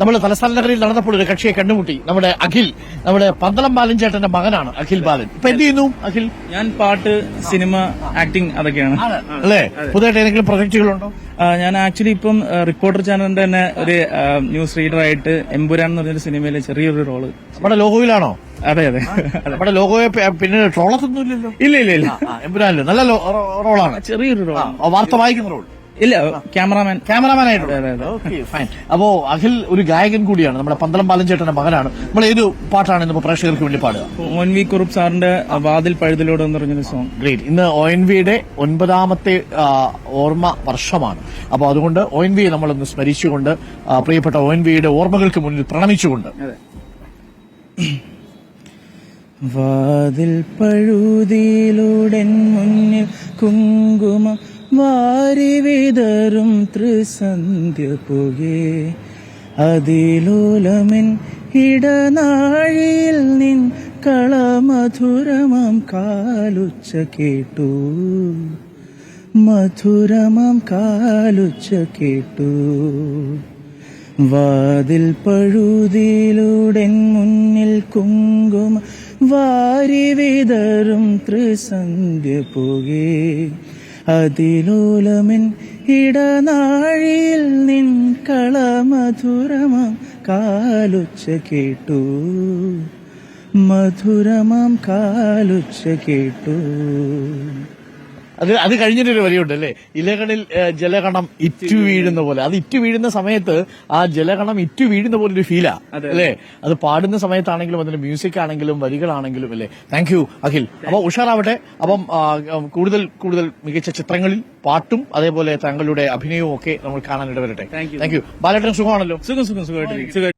നമ്മൾ തലസ്ഥാന നഗരിയിൽ നടന്നപ്പോൾ ഒരു കക്ഷിയെ കണ്ടുമുട്ടി. നമ്മുടെ അഖിൽ നമ്മുടെ പന്തളം ബാലൻ ചേട്ടന്റെ മകനാണ് അഖിൽ ബാലൻ. ഇപ്പൊ എന്ത് ചെയ്യുന്നു? അഖിൽ? ഞാൻ പാട്ട് സിനിമ ആക്ടിങ് അതൊക്കെയാണ്. അല്ലേ? പുതിയതായിട്ട് ഏതെങ്കിലും പ്രൊജക്ടുകളുണ്ടോ ഞാൻ ആക്ച്വലി ഇപ്പം റിപ്പോർട്ടർ ചാനലിന്റെ തന്നെ ഒരു ന്യൂസ് റീഡർ ആയിട്ട് എംപുരാൻ എന്ന് പറഞ്ഞൊരു സിനിമയിലെ ചെറിയൊരു റോൾ. നമ്മുടെ ലോഗോയിലാണോ? അതെ അതെ. നമ്മുടെ ലോഗോയെ പിന്നെ ട്രോളത്തൊന്നും ഇല്ലല്ലോ ഇല്ല ഇല്ല. ഇല്ല എമ്പുരാനിൽ നല്ല റോളാണ്. ചെറിയൊരു റോൾ ആ, വാർത്ത വായിക്കുന്ന റോൾ ഇല്ല ക്യാമറാമാൻ. ക്യാമറാമാൻ ആയിട്ട് ഓക്കെ ഫൈൻ അപ്പോ അഖിൽ ഒരു ഗായകൻ കൂടിയാണ്. നമ്മുടെ പന്തളം ബാലൻ ചേട്ടന്റെ മകനാണ്. നമ്മൾ ഏത് പാട്ടാണ് ഇന്ന് പ്രേക്ഷകർക്ക് വേണ്ടി പാടുക? ഒൻ വി കുറുപ്പ് സാറിന്റെ വാതിൽ പഴുതിലൂടെ എന്ന് പറഞ്ഞൊരു സോങ് ഗ്രേറ്റ് ഇന്ന് ഒ എൻ വിയുടെ ഒൻപതാമത്തെ ഓർമ്മ വർഷമാണ്. അപ്പോൾ അതുകൊണ്ട് ഒ എൻ വിയെ നമ്മളൊന്ന് സ്മരിച്ചുകൊണ്ട് പ്രിയപ്പെട്ട ഒ എൻ വിയുടെ ഓർമ്മകൾക്ക് മുന്നിൽ പ്രണമിച്ചുകൊണ്ട്. വാതിൽ പഴുതിയിലൂടെ മുന്നിൽ കുങ്കുമം വാരി വിതറും ത്രിസന്ധ്യ പുകേ. അതിലോലമിൻ ഇടനാഴിയിൽ നിൻ കളമധുരമം കാലുച്ച കേട്ടു. മധുരമം കാലുച്ച കേട്ടു. വാതിൽ പഴുതിയിലൂടെ മുന്നിൽ കുങ്കുമ വാരി വിതറും ത്രിസന്ധ്യ പുകേ. അതിലോലമിൻ ഇടനാഴിയിൽ നിൻ കളമധുരമാം കാലുച്ച കേട്ടു. മധുരമാം കാലുച്ച കേട്ടു. അത് അത് കഴിഞ്ഞിട്ടൊരു വരിയുണ്ട് അല്ലേ ഇലകളിൽ ജലകണം ഇറ്റു വീഴുന്ന പോലെ. അത് ഇറ്റു വീഴുന്ന സമയത്ത് ആ ജലകണം ഇറ്റു വീഴുന്ന പോലെ ഒരു ഫീലാ അല്ലേ? അത്. പാടുന്ന സമയത്താണെങ്കിലും അതിന്റെ മ്യൂസിക് ആണെങ്കിലും വരികളാണെങ്കിലും അല്ലേ? Thank you Akhil. അപ്പൊ ഉഷാറാവട്ടെ. അപ്പം കൂടുതൽ കൂടുതൽ മികച്ച ചിത്രങ്ങളിൽ പാട്ടും അതേപോലെ താങ്കളുടെ അഭിനയവും ഒക്കെ നമ്മൾ കാണാൻ ഇടവരട്ടെ. താങ്ക് യു ബാലേട്ടൻ സുഖമാണല്ലോ? സുഖം സുഖം സുഖമായിട്ട് സുഖം